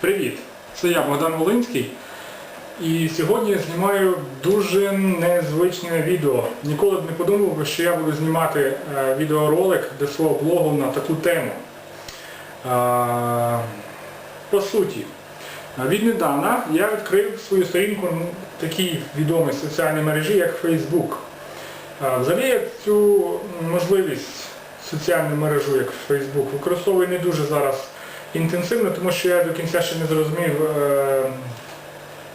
Привіт! Це я Богдан Волинський. І сьогодні я знімаю дуже незвичне відео. Ніколи б не подумав, би, що я буду знімати е, відеоролик до свого блогу на таку тему. Е, По суті, віднедавна я відкрив свою сторінку в такій відомій соціальній мережі, як Facebook. Е, Взагалі я цю можливість соціальну мережу, як Facebook, використовую не дуже зараз інтенсивно, тому що я до кінця ще не зрозумів е,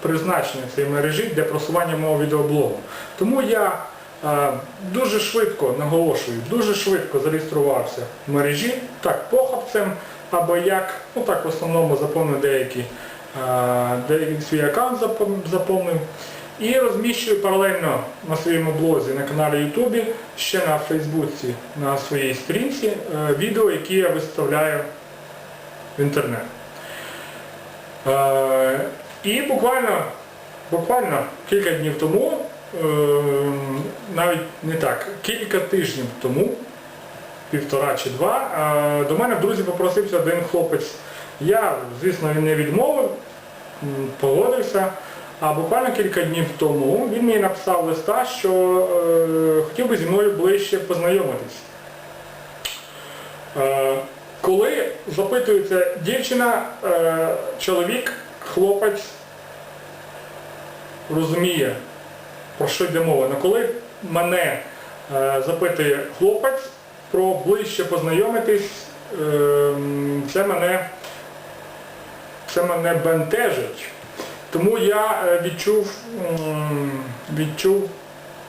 призначення цієї мережі для просування мого відеоблогу. Тому я е, дуже швидко наголошую, дуже швидко зареєструвався в мережі, так, похабцем, або як, ну так в основному заповнив деякі, е, деякий свій аккаунт заповнив. І розміщую паралельно на своєму блозі на каналі Ютубі, ще на Фейсбуці, на своїй сторінці, відео, які я виставляю в. Е, і буквально, буквально кілька днів тому, е, навіть не так, кілька тижнів тому, півтора чи два, е, до мене в друзі попросився один хлопець. Я, звісно, не відмовив, погодився. А буквально кілька днів тому він мені написав листа, що е, хотів би зі мною ближче познайомитись. Е, коли запитується дівчина, е, чоловік, хлопець розуміє, про що йде мова. Но коли мене е, запитує хлопець про ближче познайомитись, е, це мене, це мене бентежить. Тому я е, відчув, відчув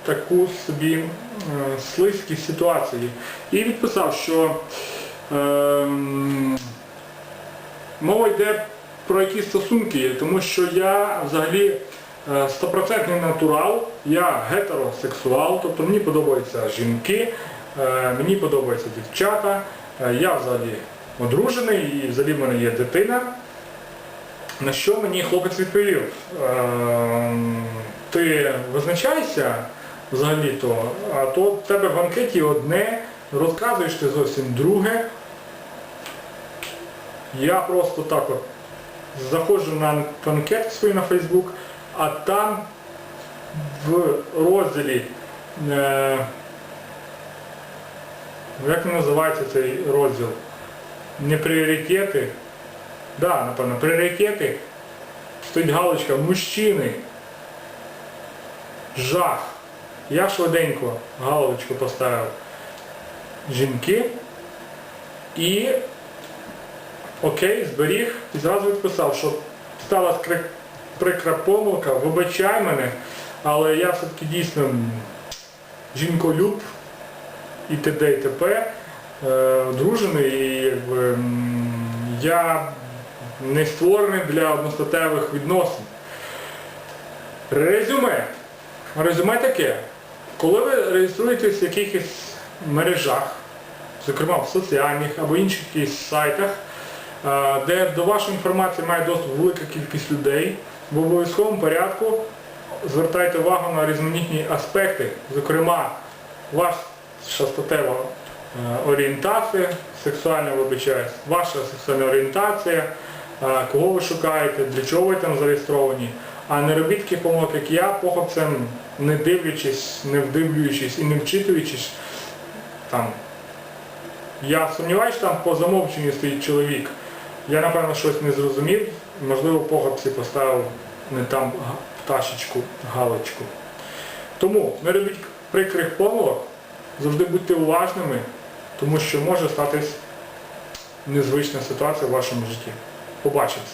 таку собі слизькість ситуації і відписав, що ем, мова йде про якісь стосунки, тому що я взагалі е, стопроцентний натурал, я гетеросексуал, тобто мені подобаються жінки, е, мені подобаються дівчата, е, я взагалі одружений і взагалі в мене є дитина. На що мені хлопець відповів? Ем, Ти визначайся взагалі-то, а то в тебе в анкеті одне, розказуєш ти зовсім друге. Я просто так от заходжу на анкету свою на Фейсбук, а там в розділі, е, як називається цей розділ? Не пріоритети. Да, напевно, пріоритети. Стоїть галочка мужчини. Жах. Я швиденько галочку поставив жінки і окей, зберіг зразу відписав, що сталася кри- прикра помилка, вибачай мене, але я все-таки дійсно жінколюб і т.д. і т.п. е, одружений і якби, я не створений для одностатевих відносин. Резюме. Резюме таке. Коли ви реєструєтесь в якихось мережах, зокрема в соціальних або інших сайтах, де до вашої інформації має доступ велика кількість людей, в обов'язковому порядку звертайте увагу на різноманітні аспекти, зокрема, ваша статева е, орієнтація, сексуальна вибачаюсь, ваша сексуальна орієнтація, е, кого ви шукаєте, для чого ви там зареєстровані. А не робіть таких помилок, як я, похопцем, не дивлячись, не вдивлюючись і не вчитуючись там. Я сумніваюся, що там по замовченню стоїть чоловік. Я, напевно, щось не зрозумів, можливо, похопці поставив не там пташечку, галочку. Тому не робіть прикрих помилок, завжди будьте уважними, тому що може статись незвична ситуація в вашому житті. Побачимось.